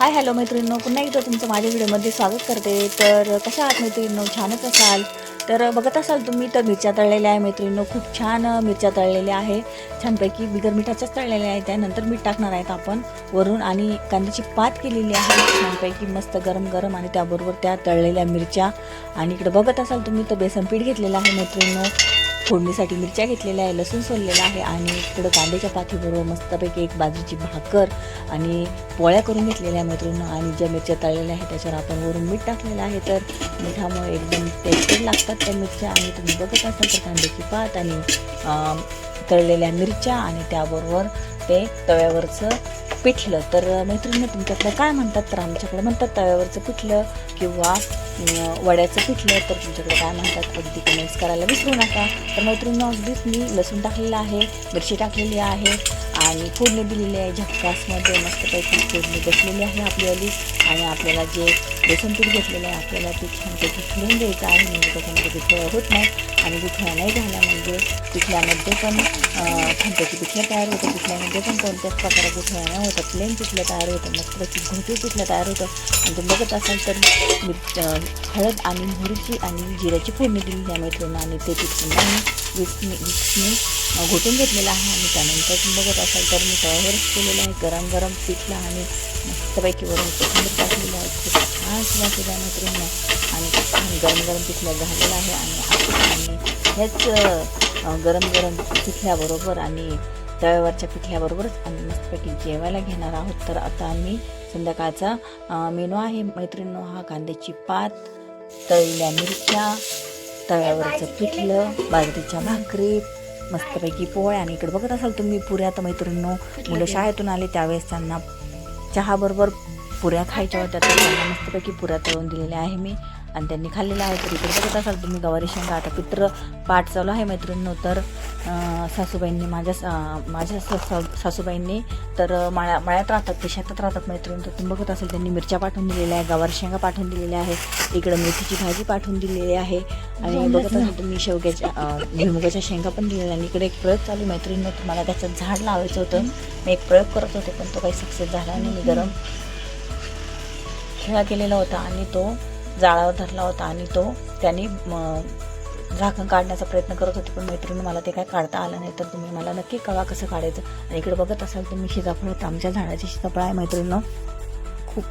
Hi hello मैत्रिणींनो पुन्हा एकदा तुमचं माझ्या व्हिडिओमध्ये स्वागत करते. तर कशा आहात मैत्रिणींनो? छानच असाल? तर बघत असाल तुम्ही तर मिरच्या तळलेल्या आहे मैत्रिणींनो. खूप छान मिरच्या तळलेल्या आहे. छानपैकी बिगर मिठाच्याच तळलेल्या आहेत त्यानंतर मीठ टाकणार आहेत आपण वरून आणि कांद्याची पात केलेली आहे. छानपैकी मस्त गरम गरम आणि त्याबरोबर त्या तळलेल्या मिरच्या. आणि इकडं बघत असाल तुम्ही तर बेसन पीठ घेतलेलं आहे मैत्रिणींनो. फोडणीसाठी मिरच्या घेतलेल्या आहे लसूण सोललेला आहे आणि थोडं कांद्याच्या पाठीबरोबर मस्तपैकी एक बाजूची भाकर आणि पोळ्या करून घेतलेल्या आहे मैत्रिणी आणि ज्या मिरच्या तळलेल्या आहेत त्याच्यावर आपण वरून मीठ टाकलेलं आहे. तर मिठामुळे एकदम टेस्टेड लागतात त्या मिरच्या आणि तुम्ही बघत असाल तर कांद्याची पात आणि तळलेल्या मिरच्या आणि त्याबरोबर ते तव्यावरचं पिठलं. तर मैत्रिणी तुमच्याकडे काय म्हणतात? तर आमच्याकडे म्हणतात तव्यावरचं पिठलं किंवा वड्याचं पिठलं. तर तुमच्याकडे काय म्हणतात? अगदी कमेंट्स करायला विसरू नका. तर मैत्रिणी अगदीच मी लसूण टाकलेलं आहे मिरची टाकलेली आहे. आणि फोडणी दिलेली आहे झपकासमध्ये मस्तपैकी फोडणी बसलेली आहे आपल्याली आणि आपल्याला जे बेसन पीठ घेतलेलं आहे आपल्याला ते छानपैकी फिरून द्यायचं आहे म्हणजे त्याच्यामध्ये पिठलं होत नाही आणि पिठला नाही झाला म्हणजे पिठल्यामध्ये पण अं, छानपैकी पिठलं तयार होतं पिठल्यामध्ये पण कोणत्याच प्रकारे पिठलं नाही होतं प्लेन पिठलं तयार होतं मस्तपैकी घोटी पिठलं तयार होतं आणि तुम्ही बघत असाल तर हळद आणि मोहरीची आणि जिऱ्याची फोडणी दिली आहे मैत्रिणी आणि ते पीठ वीस मी घोटून घेतलेलं आहे आणि त्यानंतर तुम्ही बघत असाल तर मी तव्यावरच केलेलं आहे. गरम गरम पिठलं आणि मस्तपैकी वरून कोथिंबीर टाकलेलं आहे. खूप छान सुद्धा सुद्धा आहे आणि गरम गरम पिठलं झालेलं आहे. आणि आणि हेच गरम गरम पिठल्याबरोबर आणि तव्यावरच्या पिठल्याबरोबरच आम्ही मस्तपैकी जेवायला घेणार आहोत. तर आता आम्ही संध्याकाळचा मेनू आहे. मैत्रिणीनो हा कांद्याची पात तळलेल्या मिरच्या तव्यावरचं पिठलं बाजरीच्या भाकरी मस्तपैकी पोळ्या आणि इकडे बघत असाल तुम्ही पुऱ्या. तर मैत्रिणींनो मुलं शाळेतून आले त्यावेळेस त्यांना चहाबरोबर पुऱ्या खायच्या होत्या. तर त्यांना मस्तपैकी पुऱ्या तळून दिलेल्या आहे मी आणि त्यांनी खाल्लेल्या आहे तर इकडे बघत असाल तुम्ही गवारी शेंगा. आता पित्र पाठ चालू आहे मैत्रिणींनो तर सासूबाईंनी माझ्या माझ्या सा- सासूबाईंनी तर माळ्या मळ्यात राहतात ते शेतात राहतात मैत्रिणी तर तुम्ही बघत असाल त्यांनी मिरच्या पाठवून दिलेल्या आहे गवार शेंगा पाठवून दिलेल्या आहे इकडं मेथीची भाजी पाठवून दिलेली आहे. आणि बघत असाल तुम्ही शेवग्याच्या भुईमुगाच्या शेंगा पण दिलेल्या आणि इकडे एक प्रयोग चालू मैत्रिणीनं तुम्हाला त्याचं झाड लावायचं होतं. मी एक प्रयोग करत होते पण तो काही सक्सेस झाला नाही मी गरम खेळा केलेला होता आणि तो जाळावर धरला होता आणि तो त्यांनी झाकण काढण्याचा प्रयत्न करत होते पण मैत्रिणी मला ते काय काढता आलं नाही. तर तुम्ही मला नक्की कळवा कसं काढायचं. आणि इकडे बघत असाल तुम्ही शिजाफळ तर आमच्या झाडाची सीताफळ आहे मैत्रिणीनं. खूप